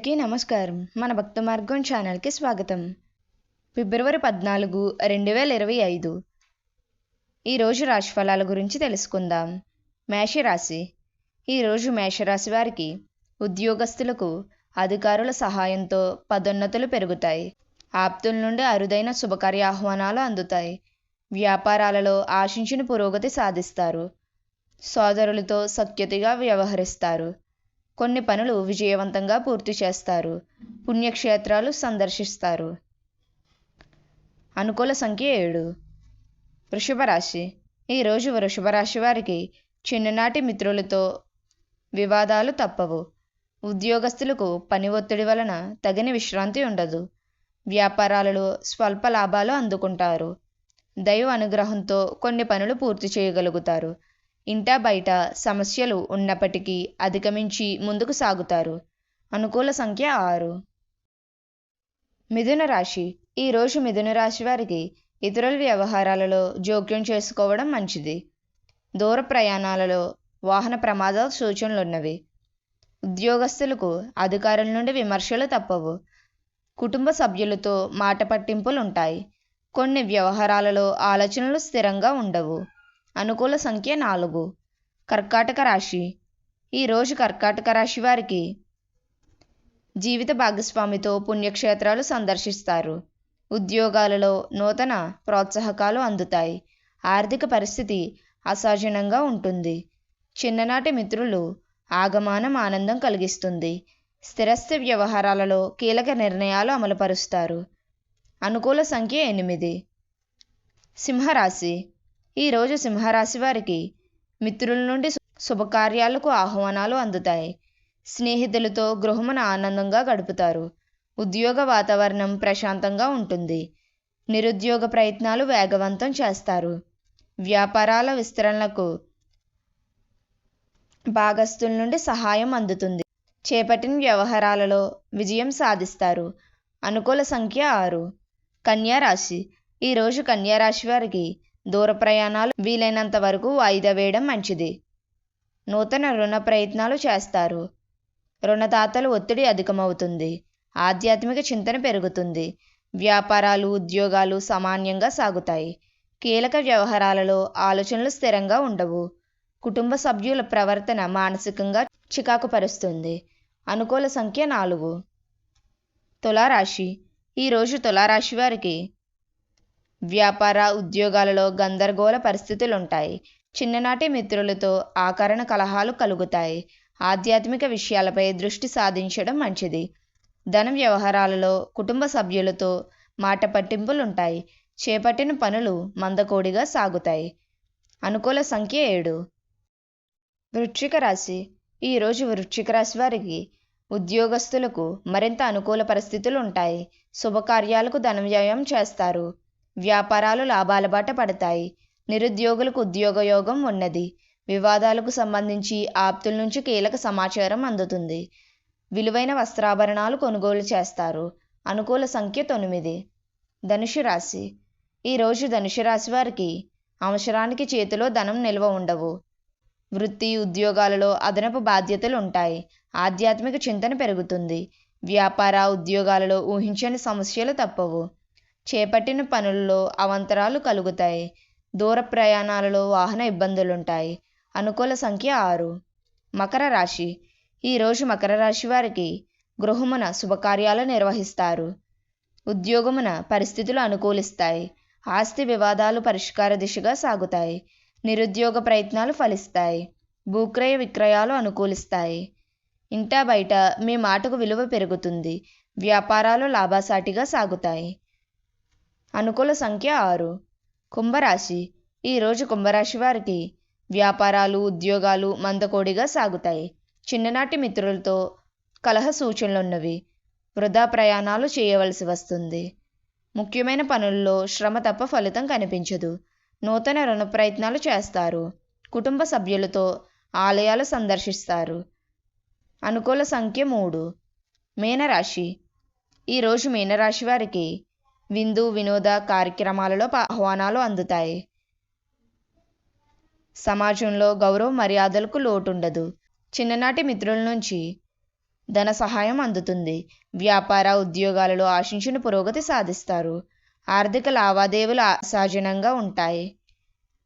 అందరికీ నమస్కారం. మన భక్త మార్గం ఛానల్కి స్వాగతం. ఫిబ్రవరి పద్నాలుగు రెండు వేల ఇరవై ఐదు. ఈరోజు రాశి ఫలాల గురించి తెలుసుకుందాం. మేషరాశి. ఈరోజు మేషరాశి వారికి ఉద్యోగస్తులకు అధికారుల సహాయంతో పదోన్నతులు పెరుగుతాయి. ఆప్తుల నుండి అరుదైన శుభకార్య ఆహ్వానాలు అందుతాయి. వ్యాపారాలలో ఆశించిన పురోగతి సాధిస్తారు. సోదరులతో సఖ్యతగా వ్యవహరిస్తారు. కొన్ని పనులు విజయవంతంగా పూర్తి చేస్తారు. పుణ్యక్షేత్రాలు సందర్శిస్తారు. అనుకూల సంఖ్య ఏడు. వృషభ రాశి ఈరోజు వృషభ రాశి వారికి చిన్ననాటి మిత్రులతో వివాదాలు తప్పవు. ఉద్యోగస్తులకు పని ఒత్తిడి వలన తగిన విశ్రాంతి ఉండదు. వ్యాపారాలలో స్వల్ప లాభాలు అందుకుంటారు. దైవ అనుగ్రహంతో కొన్ని పనులు పూర్తి చేయగలుగుతారు. ఇంటా బయట సమస్యలు ఉన్నప్పటికీ అధిగమించి ముందుకు సాగుతారు. అనుకూల సంఖ్య ఆరు. మిథున రాశి. ఈరోజు మిథున రాశి వారికి ఇతరుల వ్యవహారాలలో జోక్యం చేసుకోవడం మంచిది. దూర ప్రయాణాలలో వాహన ప్రమాదాలు సూచనలున్నవి. ఉద్యోగస్తులకు అధికారుల నుండి విమర్శలు తప్పవు. కుటుంబ సభ్యులతో మాట పట్టింపులు ఉంటాయి కొన్ని వ్యవహారాలలో ఆలోచనలు స్థిరంగా ఉండవు. అనుకూల సంఖ్య నాలుగు. కర్కాటక రాశి. ఈరోజు కర్కాటక రాశి వారికి జీవిత భాగస్వామితో పుణ్యక్షేత్రాలు సందర్శిస్తారు. ఉద్యోగాలలో నూతన ప్రోత్సాహకాలు అందుతాయి. ఆర్థిక పరిస్థితి అసహజనంగా ఉంటుంది. చిన్ననాటి మిత్రులు ఆగమానం ఆనందం కలిగిస్తుంది. స్థిరస్థ వ్యవహారాలలో కీలక నిర్ణయాలు అమలుపరుస్తారు. అనుకూల సంఖ్య ఎనిమిది. సింహరాశి. ఈరోజు సింహరాశి వారికి మిత్రుల నుండి శుభకార్యాలకు ఆహ్వానాలు అందుతాయి. స్నేహితులతో గృహమును ఆనందంగా గడుపుతారు. ఉద్యోగ వాతావరణం ప్రశాంతంగా ఉంటుంది. నిరుద్యోగ ప్రయత్నాలు వేగవంతం చేస్తారు. వ్యాపారాల విస్తరణలకు భాగస్తుల నుండి సహాయం అందుతుంది. చేపట్టిన వ్యవహారాలలో విజయం సాధిస్తారు. అనుకూల సంఖ్య ఆరు. కన్యారాశి ఈరోజు కన్యా రాశి వారికి దూర ప్రయాణాలు వీలైనంత వరకు వాయిదా వేయడం మంచిది. నూతన రుణ ప్రయత్నాలు చేస్తారు. రుణదాతలు ఒత్తిడి అధికమవుతుంది. ఆధ్యాత్మిక చింతన పెరుగుతుంది. వ్యాపారాలు ఉద్యోగాలు సామాన్యంగా సాగుతాయి. కీలక వ్యవహారాలలో ఆలోచనలు స్థిరంగా ఉండవు. కుటుంబ సభ్యుల ప్రవర్తన మానసికంగా చికాకుపరుస్తుంది. అనుకూల సంఖ్య నాలుగు. తులారాశి. ఈరోజు తులారాశి వారికి వ్యాపార ఉద్యోగాలలో గందరగోళ పరిస్థితులుంటాయి. చిన్ననాటి మిత్రులతో ఆకరణ కలహాలు కలుగుతాయి. ఆధ్యాత్మిక విషయాలపై దృష్టి సాధించడం మంచిది. ధన వ్యవహారాలలో కుటుంబ సభ్యులతో మాట పట్టింపులుంటాయి. చేపట్టిన పనులు మందకోడిగా సాగుతాయి. అనుకూల సంఖ్య ఏడు. వృశ్చిక రాశి. ఈరోజు వృశ్చిక రాశి వారికి ఉద్యోగస్తులకు మరింత అనుకూల పరిస్థితులు ఉంటాయి శుభకార్యాలకు ధన వ్యయం చేస్తారు. వ్యాపారాలు లాభాల బాట పడతాయి. నిరుద్యోగులకు ఉద్యోగ యోగం ఉన్నది. వివాదాలకు సంబంధించి ఆప్తుల నుంచి కీలక సమాచారం అందుతుంది. విలువైన వస్త్రాభరణాలు కొనుగోలు చేస్తారు. అనుకూల సంఖ్య తొమ్మిది. ధనుషు రాశి. ఈరోజు ధనుషు రాశి వారికి అవసరానికి చేతిలో ధనం నిల్వ ఉండవు. వృత్తి ఉద్యోగాలలో అదనపు బాధ్యతలు ఉంటాయి. ఆధ్యాత్మిక చింతన పెరుగుతుంది. వ్యాపార ఉద్యోగాలలో ఊహించని సమస్యలు తప్పవు. చేపట్టిన పనుల్లో అవంతరాలు కలుగుతాయి. దూర ప్రయాణాలలో వాహన ఇబ్బందులుంటాయి. అనుకూల సంఖ్య ఆరు. మకర రాశి. ఈరోజు మకర రాశి వారికి గృహమున శుభకార్యాలు నిర్వహిస్తారు. ఉద్యోగమున పరిస్థితులు అనుకూలిస్తాయి. ఆస్తి వివాదాలు పరిష్కార దిశగా సాగుతాయి. నిరుద్యోగ ప్రయత్నాలు ఫలిస్తాయి. భూక్రయ విక్రయాలు అనుకూలిస్తాయి. ఇంటా బయట మీ మాటకు విలువ పెరుగుతుంది. వ్యాపారాలు లాభాసాటిగా సాగుతాయి. అనుకూల సంఖ్య ఆరు. కుంభరాశి. ఈరోజు కుంభరాశి వారికి వ్యాపారాలు ఉద్యోగాలు మందకోడిగా సాగుతాయి. చిన్ననాటి మిత్రులతో కలహ సూచనలున్నవి. వృధా ప్రయాణాలు చేయవలసి వస్తుంది. ముఖ్యమైన పనుల్లో శ్రమ తప్ప ఫలితం కనిపించదు. నూతన రుణ ప్రయత్నాలు చేస్తారు. కుటుంబ సభ్యులతో ఆలయాలు సందర్శిస్తారు. అనుకూల సంఖ్య మూడు. మీనరాశి. ఈరోజు మీనరాశి వారికి విందు వినోద కార్యక్రమాలలో ఆహ్వానాలు అందుతాయి. సమాజంలో గౌరవ మర్యాదలకు లోటుండదు. చిన్ననాటి మిత్రుల నుంచి ధన సహాయం అందుతుంది. వ్యాపార ఉద్యోగాలలో ఆశించిన పురోగతి సాధిస్తారు. ఆర్థిక లావాదేవీలు సహజనంగా ఉంటాయి.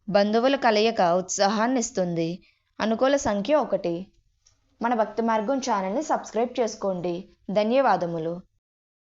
బంధువుల కలయిక ఉత్సాహాన్ని ఇస్తుంది. అనుకూల సంఖ్య ఒకటి. మన భక్తి మార్గం ఛానల్ని సబ్స్క్రైబ్ చేసుకోండి. ధన్యవాదములు.